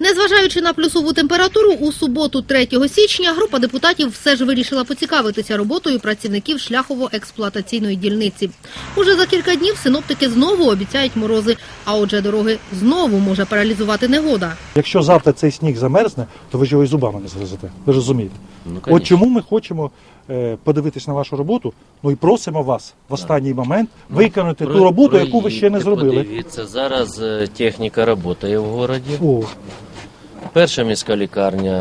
Незважаючи на плюсову температуру, у суботу 3 січня група депутатів все ж вирішила поцікавитися роботою працівників шляхово-експлуатаційної дільниці. Уже за кілька днів синоптики знову обіцяють морози, а отже дороги знову може паралізувати негода. Якщо завтра цей сніг замерзне, то ви ж його і зубами не згризете. Ви розумієте? Ну, От чому ми хочемо е, подивитись на вашу роботу, ну і просимо вас в останній момент виконати ту Про- роботу, яку ви ще не зробили. Подивіться, зараз е, техніка працює в городі. Перша міська лікарня,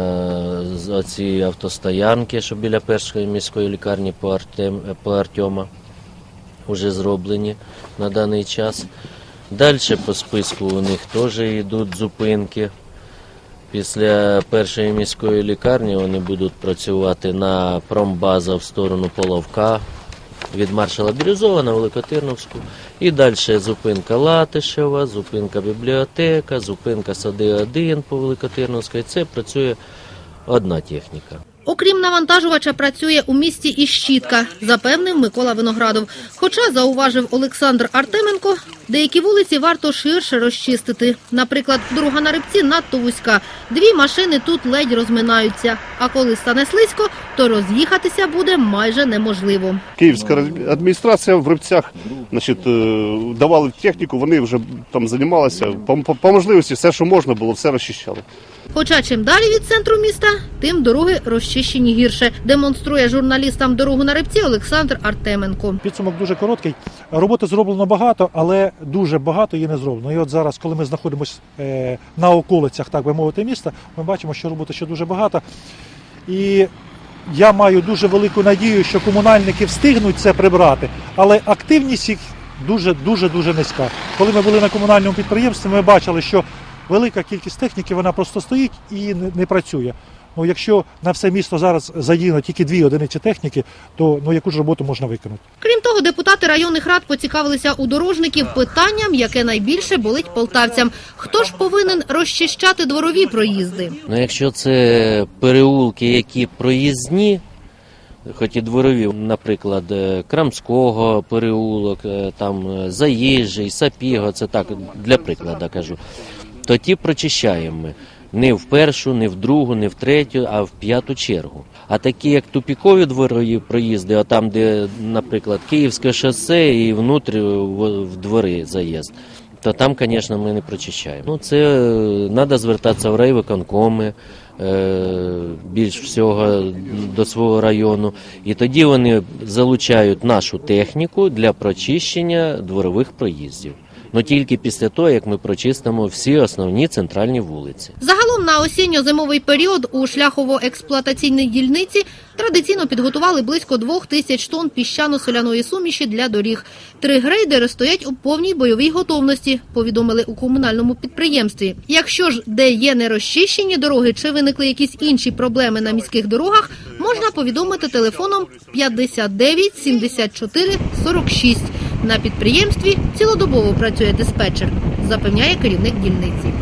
е, з- оці автостоянки, що біля першої міської лікарні по, Артем, по Артема, вже зроблені на даний час. Далі по списку у них теж йдуть зупинки. Після першої міської лікарні вони будуть працювати на промбаза в сторону Половка від маршала Бірюзова на Великотирновську. І далі зупинка Латишева, зупинка бібліотека, зупинка Сади 1 по Великотирновській. Це працює одна техніка. Окрім навантажувача, працює у місті і щітка, запевнив Микола Виноградов. Хоча, зауважив Олександр Артеменко, деякі вулиці варто ширше розчистити. Наприклад, дорога на рибці надто вузька. Дві машини тут ледь розминаються. А коли стане слизько, то роз'їхатися буде майже неможливо. Київська адміністрація в Рибцях значить, е, давали техніку, вони вже там займалися. По, по можливості все, що можна було, все розчищали. Хоча чим далі від центру міста, тим дороги розчищені гірше. Демонструє журналістам дорогу на рибці Олександр Артеменко. підсумок дуже короткий. Роботи зроблено багато, але дуже багато її не зроблено. І от зараз, коли ми знаходимося е, на околицях, так би мовити, міста, ми бачимо, що роботи ще дуже багато. І я маю дуже велику надію, що комунальники встигнуть це прибрати, але активність їх дуже дуже дуже низька. Коли ми були на комунальному підприємстві, ми бачили, що велика кількість техніки вона просто стоїть і не, не працює. Ну, якщо на все місто зараз задіяно тільки дві одиниці техніки, то ну яку ж роботу можна виконати? Крім того, депутати районних рад поцікавилися у дорожників питанням, яке найбільше болить полтавцям. Хто ж повинен розчищати дворові проїзди? Ну, якщо це переулки, які проїзні, хоч і дворові, наприклад, е, Крамського переулок, е, там е, Заїжджий, Сапіго, це так для прикладу кажу, то ті прочищаємо ми. Не в першу, не в другу, не в третю, а в п'яту чергу. А такі, як тупікові дворові проїзди, а там, де, наприклад, Київське шосе і внутрі в, в двори заїзд, то там, звісно, ми не прочищаємо. Ну, це треба звертатися в райвиконкоми, е, більш всього до свого району. І тоді вони залучають нашу техніку для прочищення дворових проїздів. Ну тільки після того, як ми прочистимо всі основні центральні вулиці. Загалом на осінньо-зимовий період у шляхово-експлуатаційній дільниці традиційно підготували близько двох тисяч тонн піщано-соляної суміші для доріг. Три грейдери стоять у повній бойовій готовності, повідомили у комунальному підприємстві. Якщо ж де є нерозчищені дороги чи виникли якісь інші проблеми на міських дорогах, можна повідомити телефоном 59 74 46. На підприємстві цілодобово працює диспетчер, запевняє керівник дільниці.